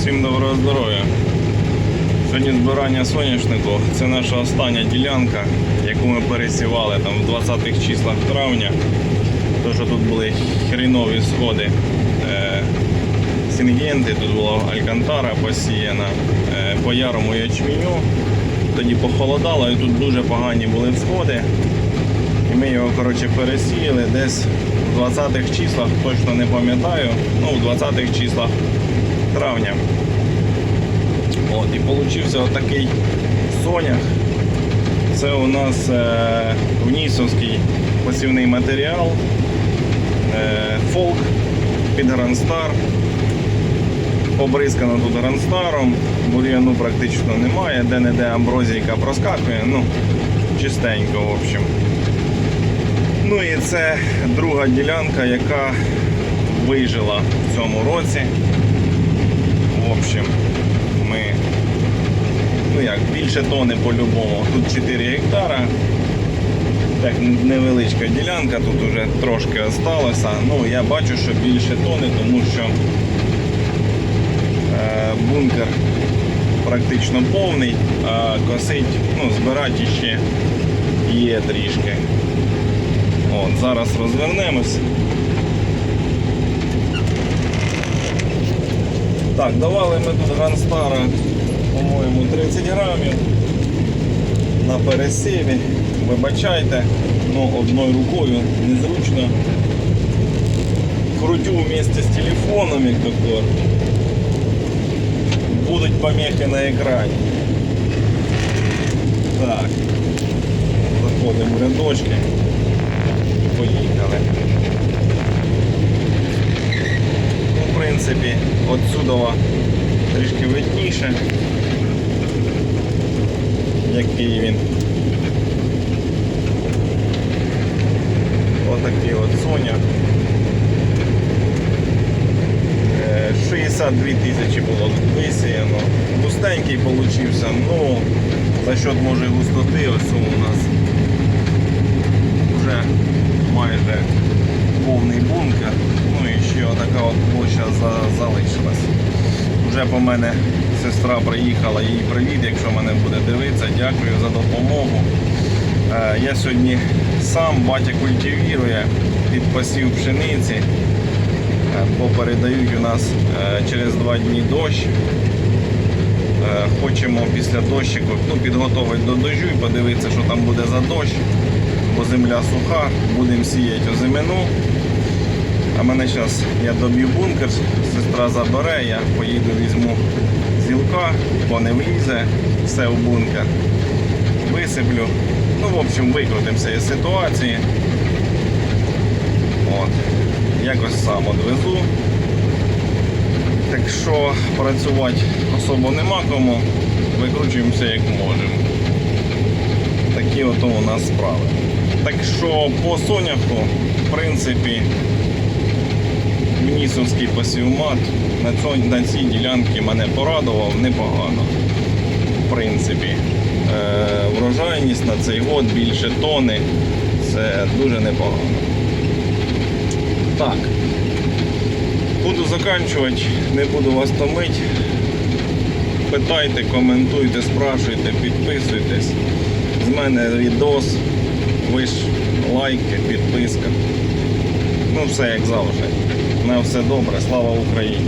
Всім доброго здоров'я. Сьогодні збирання соняшнику. Це наша остання ділянка, яку ми пересівали там в 20-х числах травня. То, що тут були хрінові сходи. Е, Сінгенти, тут була Алькантара посіяна, е, по ярому ячменю. Тоді похолодало і тут дуже погані були всходи. І ми його коротше, пересіяли десь в 20-х числах, точно не пам'ятаю, ну в 20-х числах получився отакий сонях. Це у нас е, внісовський посівний матеріал, е, фолк під Гранстар. Побризкано тут гранстаром, бур'яну практично немає, де-не-де амброзійка проскакує, ну, чистенько, в общем. Ну і це друга ділянка, яка вижила в цьому році. В общем, більше тони по-любому. Тут 4 гектара. Так, невеличка ділянка, тут вже трошки осталося. Ну, я бачу, що більше тони, тому що е, бункер практично повний, а косить, ну, збирати ще є трішки. От, зараз розвернемось. Так, давали ми тут Гранстара, по-моєму, 30 грамів на пересіві. Вибачайте, ну одною рукою незручно. Крутю вместе з телефоном, як то кажуть. Будуть помехи на екрані. Так. Заходимо в рядочки. Поїхали. Ну, в принципі, отсюда трішки видніше. Який він. Отакий от Соня. Е, 62 тисячі було висіяно. Густенький получився, ну за счет може густоти ось у нас вже майже повний бункер. Ну і ще така от площа за- залишилась. Вже по мене сестра приїхала, їй привіт, якщо мене буде дивитися. Дякую за допомогу. Е, Я сьогодні сам батя культивірує під посів пшениці, Е, бо передають у нас е, через два дні дощ. Хочемо після дощику ну, підготувати до дощу і подивитися, що там буде за дощ, бо земля суха, будемо сіяти озимину. А мене зараз я доб'ю бункер, сестра забере, я поїду візьму зілка, бо не влізе, все в бункер. Висиплю. Ну, в общем, викрутимося із ситуації. От. Якось сам одвезу. Так що працювати особо нема кому, викручуємося як можемо. Такі ото у нас справи. Так що по соняху, в принципі, Мнісовський посівмат на, цій ділянці мене порадував непогано. В принципі, е, врожайність на цей год більше тони. Це дуже непогано. Так. Буду заканчувати, не буду вас томити. Питайте, коментуйте, спрашуйте, підписуйтесь. З мене відос, ви ж лайки, підписка. Ну все як завжди. На все добре, слава Україні!